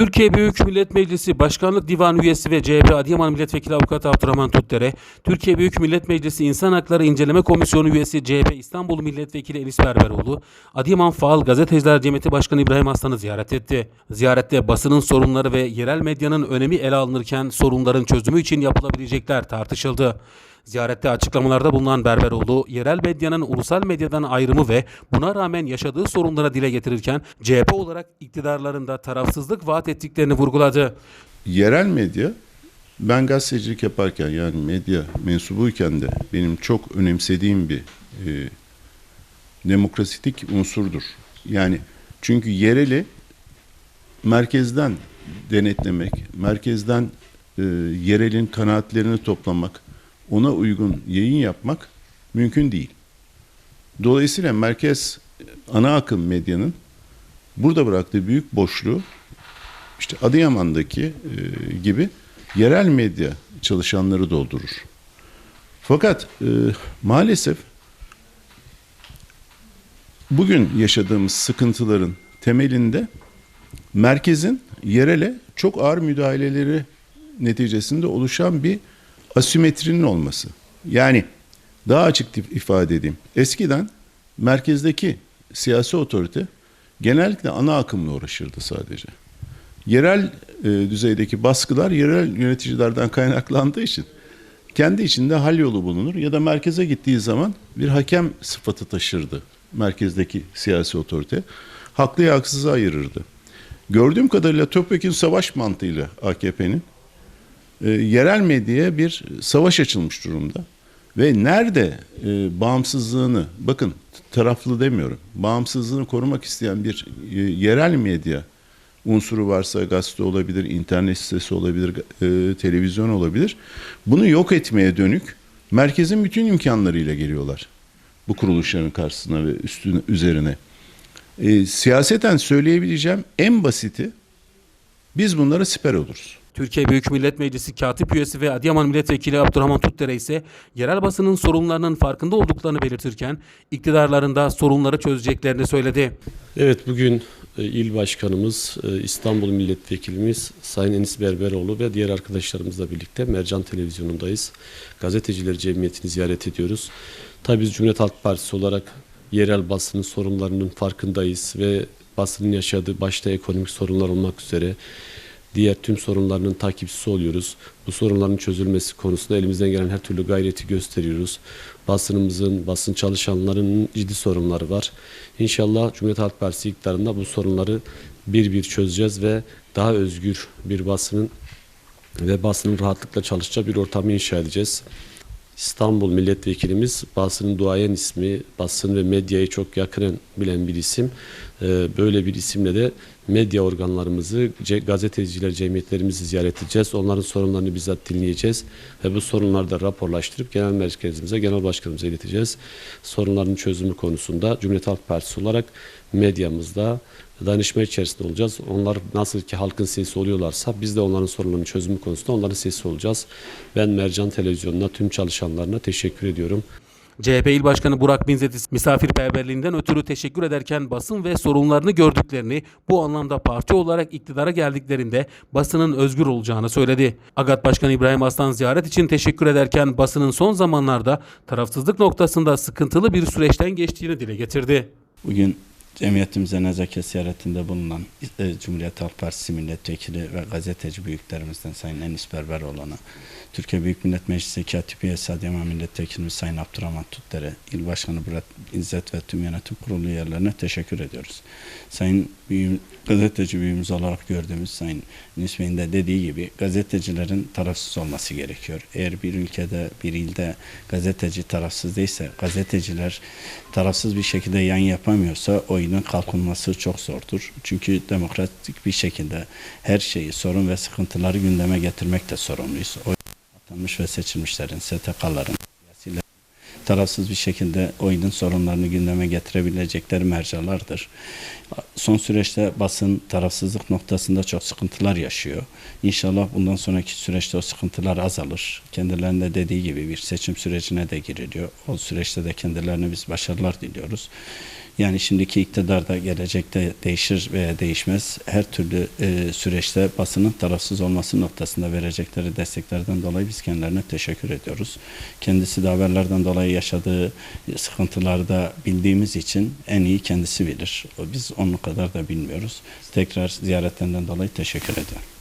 Türkiye Büyük Millet Meclisi Başkanlık Divanı üyesi ve CHP Adıyaman Milletvekili Avukat Abdurrahman Tutdere, Türkiye Büyük Millet Meclisi İnsan Hakları İnceleme Komisyonu üyesi CHP İstanbul Milletvekili Enis Berberoğlu, Adıyaman Faal Gazeteciler Cemiyeti Başkanı İbrahim Aslan'ı ziyaret etti. Ziyarette basının sorunları ve yerel medyanın önemi ele alınırken sorunların çözümü için yapılabilecekler tartışıldı. Ziyarette açıklamalarda bulunan Berberoğlu, yerel medyanın ulusal medyadan ayrımı ve buna rağmen yaşadığı sorunlara dile getirirken CHP olarak iktidarlarında tarafsızlık vaat ettiklerini vurguladı. yerel medya ben gazetecilik yaparken yani medya mensubuyken de benim çok önemsediğim bir e, demokrasitik unsurdur. Yani çünkü yereli merkezden denetlemek, merkezden e, yerelin kanaatlerini toplamak, ona uygun yayın yapmak mümkün değil. Dolayısıyla merkez ana akım medyanın burada bıraktığı büyük boşluğu işte Adıyaman'daki e, gibi yerel medya çalışanları doldurur. Fakat e, maalesef bugün yaşadığımız sıkıntıların temelinde merkezin yerele çok ağır müdahaleleri neticesinde oluşan bir asimetrinin olması. Yani daha açık ifade edeyim. Eskiden merkezdeki siyasi otorite genellikle ana akımla uğraşırdı sadece yerel e, düzeydeki baskılar yerel yöneticilerden kaynaklandığı için kendi içinde hal yolu bulunur ya da merkeze gittiği zaman bir hakem sıfatı taşırdı merkezdeki siyasi otorite. Haklıyı haksızı ayırırdı. Gördüğüm kadarıyla topyekun savaş mantığıyla AKP'nin e, yerel medyaya bir savaş açılmış durumda. Ve nerede e, bağımsızlığını, bakın taraflı demiyorum, bağımsızlığını korumak isteyen bir e, yerel medya unsuru varsa gazete olabilir, internet sitesi olabilir, e, televizyon olabilir. Bunu yok etmeye dönük merkezin bütün imkanlarıyla geliyorlar. Bu kuruluşların karşısına ve üstüne, üzerine. E, siyaseten söyleyebileceğim en basiti biz bunlara siper oluruz. Türkiye Büyük Millet Meclisi Katip Üyesi ve Adıyaman Milletvekili Abdurrahman Tutdere ise yerel basının sorunlarının farkında olduklarını belirtirken iktidarlarında sorunları çözeceklerini söyledi. Evet bugün e, il başkanımız, e, İstanbul milletvekilimiz Sayın Enis Berberoğlu ve diğer arkadaşlarımızla birlikte Mercan Televizyonu'ndayız. Gazeteciler Cemiyeti'ni ziyaret ediyoruz. Tabii biz Cumhuriyet Halk Partisi olarak yerel basının sorunlarının farkındayız ve basının yaşadığı başta ekonomik sorunlar olmak üzere diğer tüm sorunlarının takipçisi oluyoruz. Bu sorunların çözülmesi konusunda elimizden gelen her türlü gayreti gösteriyoruz. Basınımızın, basın çalışanlarının ciddi sorunları var. İnşallah Cumhuriyet Halk Partisi iktidarında bu sorunları bir bir çözeceğiz ve daha özgür bir basının ve basının rahatlıkla çalışacağı bir ortamı inşa edeceğiz. İstanbul milletvekilimiz basının duayen ismi, basın ve medyayı çok yakinen bilen bir isim. Ee, Böyle bir isimle de medya organlarımızı, gazeteciler cemiyetlerimizi ziyaret edeceğiz. Onların sorunlarını bizzat dinleyeceğiz ve bu sorunları da raporlaştırıp genel merkezimize, genel başkanımıza ileteceğiz. Sorunların çözümü konusunda Cumhuriyet Halk Partisi olarak medyamızda danışma içerisinde olacağız. Onlar nasıl ki halkın sesi oluyorlarsa biz de onların sorunlarının çözümü konusunda onların sesi olacağız. Ben Mercan Televizyonu'na, tüm çalışanlarına teşekkür ediyorum. CHP İl Başkanı Burak Binzetis misafirperverliğinden ötürü teşekkür ederken basın ve sorunlarını gördüklerini bu anlamda parti olarak iktidara geldiklerinde basının özgür olacağını söyledi. AGAT Başkanı İbrahim Aslan ziyaret için teşekkür ederken basının son zamanlarda tarafsızlık noktasında sıkıntılı bir süreçten geçtiğini dile getirdi. Bugün cemiyetimize nezaket ziyaretinde bulunan e, Cumhuriyet Halk Partisi milletvekili ve gazeteci büyüklerimizden Sayın Enis Berberoğlu'na, Türkiye Büyük Millet Meclisi Katip Üyesi Adıyaman Milletvekilimiz Sayın Abdurrahman Tutdere, İl Başkanı Burak İzzet ve tüm yönetim kurulu üyelerine teşekkür ediyoruz. Sayın büyüğüm, gazeteci büyüğümüz olarak gördüğümüz Sayın Enis Bey'in de dediği gibi gazetecilerin tarafsız olması gerekiyor. Eğer bir ülkede, bir ilde gazeteci tarafsız değilse, gazeteciler tarafsız bir şekilde yayın yapamıyorsa o ilin kalkınması çok zordur. Çünkü demokratik bir şekilde her şeyi, sorun ve sıkıntıları gündeme getirmekle sorumluyuz. O atanmış ve seçilmişlerin, STK'ların, tarafsız bir şekilde oyunun sorunlarını gündeme getirebilecekleri mercalardır. Son süreçte basın tarafsızlık noktasında çok sıkıntılar yaşıyor. İnşallah bundan sonraki süreçte o sıkıntılar azalır. Kendilerinde dediği gibi bir seçim sürecine de giriliyor. O süreçte de kendilerine biz başarılar diliyoruz. Yani şimdiki iktidar da gelecekte değişir veya değişmez. Her türlü e, süreçte basının tarafsız olması noktasında verecekleri desteklerden dolayı biz kendilerine teşekkür ediyoruz. Kendisi de haberlerden dolayı yaşadığı sıkıntıları da bildiğimiz için en iyi kendisi bilir. Biz onun kadar da bilmiyoruz. Tekrar ziyaretlerinden dolayı teşekkür ediyorum.